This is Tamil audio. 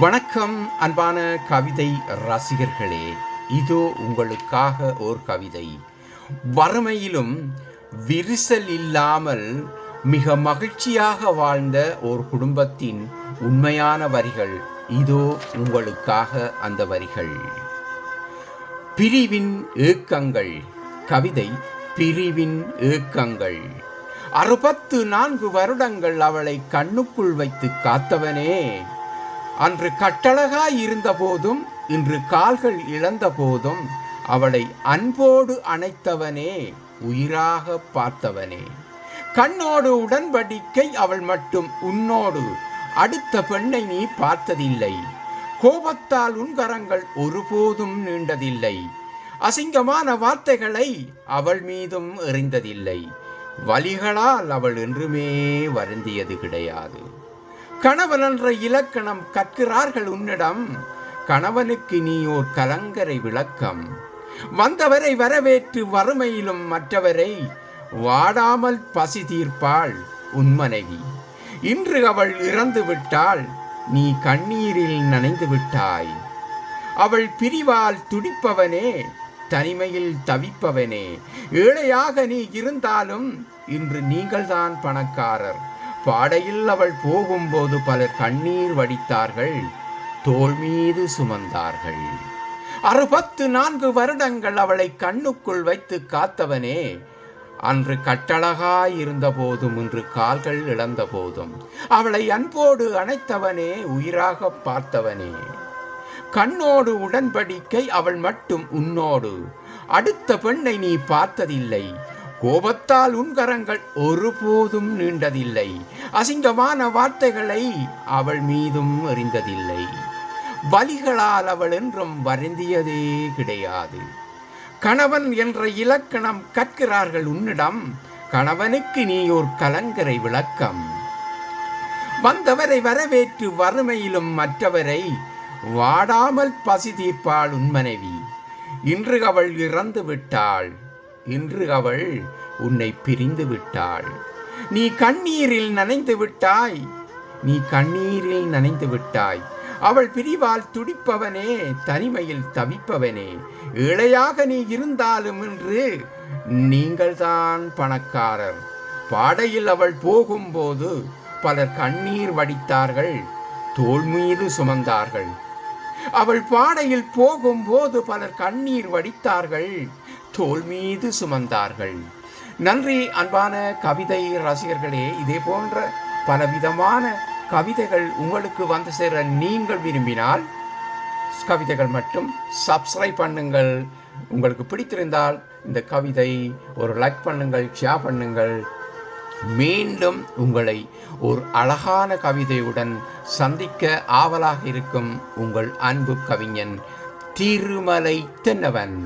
வணக்கம் அன்பான கவிதை ரசிகர்களே. இதோ உங்களுக்காக ஓர் கவிதை. வறுமையிலும் விரிசல் இல்லாமல் மிக மகிழ்ச்சியாக வாழ்ந்த ஓர் குடும்பத்தின் உண்மையான வரிகள். இதோ உங்களுக்காக அந்த வரிகள். பிரிவின் ஏக்கங்கள். கவிதை பிரிவின் ஏக்கங்கள். அறுபத்து நான்கு வருடங்கள் அவளை கண்ணுக்குள் வைத்து காத்தவனே. அன்று கட்டழகாய் இருந்த போதும் இன்று கால்கள் இழந்த போதும் அவளை அன்போடு அணைத்தவனே உயிராக பார்த்தவனே. கண்ணோடு உடன்படிக்கை அவள் மட்டும் உன்னோடு அடுத்த பெண்ணை நீ பார்த்ததில்லை. கோபத்தால் உன்கரங்கள் ஒருபோதும் நீண்டதில்லை. அசிங்கமான வார்த்தைகளை அவள் மீதும் எறிந்ததில்லை. வலிகளால் அவள் என்றுமே வருந்தியது கிடையாது. கணவன் என்ற இலக்கணம் கற்கிறார்கள் உன்னிடம். கணவனுக்கு நீ ஓர் கலங்கரை விளக்கம். வந்தவரை வரவேற்று வறுமையிலும் மற்றவரை வாடாமல் பசி தீர்ப்பாள் உன்மனைவி இன்று அவள் இறந்து விட்டாள் நீ கண்ணீரில் நனைந்து விட்டாய். அவள் பிரிவால் துடிப்பவனே தனிமையில் தவிப்பவனே. ஏழையாக நீ இருந்தாலும் இன்று நீங்கள்தான் பணக்காரர். பாடையில் அவள் போகும்போது பலர் கண்ணீர் வடித்தார்கள் தோள் மீது சுமந்தார்கள். அறுபத்து நான்கு வருடங்கள் அவளை கண்ணுக்குள் வைத்து காத்தவனே அன்று கட்டழகாய் இருந்த போதும் இன்று கால்கள் இழந்த போதும் அவளை அன்போடு அணைத்தவனே உயிராக பார்த்தவனே. கண்ணோடு உடன்படிக்கை அவள் மட்டும் உன்னோடு அடுத்த பெண்ணை நீ பார்த்ததில்லை கோபத்தால் உன்கரங்கள் ஒருபோதும் நீண்டதில்லை. அசிங்கமான வார்த்தைகளை அவள் மீதும் எறிந்ததில்லை வலிகளால் அவள் என்றும் வருந்தியதே கிடையாது. கணவன் என்ற இலக்கணம் கற்கிறார்கள் உன்னிடம். கணவனுக்கு நீ ஒரு கலங்கரை விளக்கம். வந்தவரை வரவேற்று வறுமையிலும் மற்றவரை வாடாமல் பசி தீர்ப்பாள் உன் மனைவி. இன்று அவள் இறந்து விட்டாள் இன்று அவள் உன்னை பிரிந்து விட்டாள். நீ கண்ணீரில் நனைந்து விட்டாய். நீ கண்ணீரில் நனைந்து விட்டாய். அவள் பிரிவால் துடிப்பவனே தனிமையில் தவிப்பவனே. ஏழையாக நீ இருந்தாலும் என்று நீங்கள்தான் பணக்காரர். பாடையில் அவள் போகும்போது பலர் கண்ணீர் வடித்தார்கள் தோல் மீது சுமந்தார்கள். அவள் பாடையில் போகும்போது பலர் கண்ணீர் வடித்தார்கள் தோல் மீது சுமந்தார்கள். நன்றி அன்பான கவிதை ரசிகர்களே. இதே போன்ற பலவிதமான கவிதைகள் உங்களுக்கு வந்து சேர நீங்கள் விரும்பினால் கவிதைகள் மட்டும் சப்ஸ்கிரைப் பண்ணுங்கள். உங்களுக்கு பிடித்திருந்தால் இந்த கவிதை ஒரு லைக் பண்ணுங்கள் ஷேர் பண்ணுங்கள். மீண்டும் உங்களை ஒரு அழகான கவிதையுடன் சந்திக்க ஆவலாக இருக்கும் உங்கள் அன்பு கவிஞன் திருமலை தென்னவன்.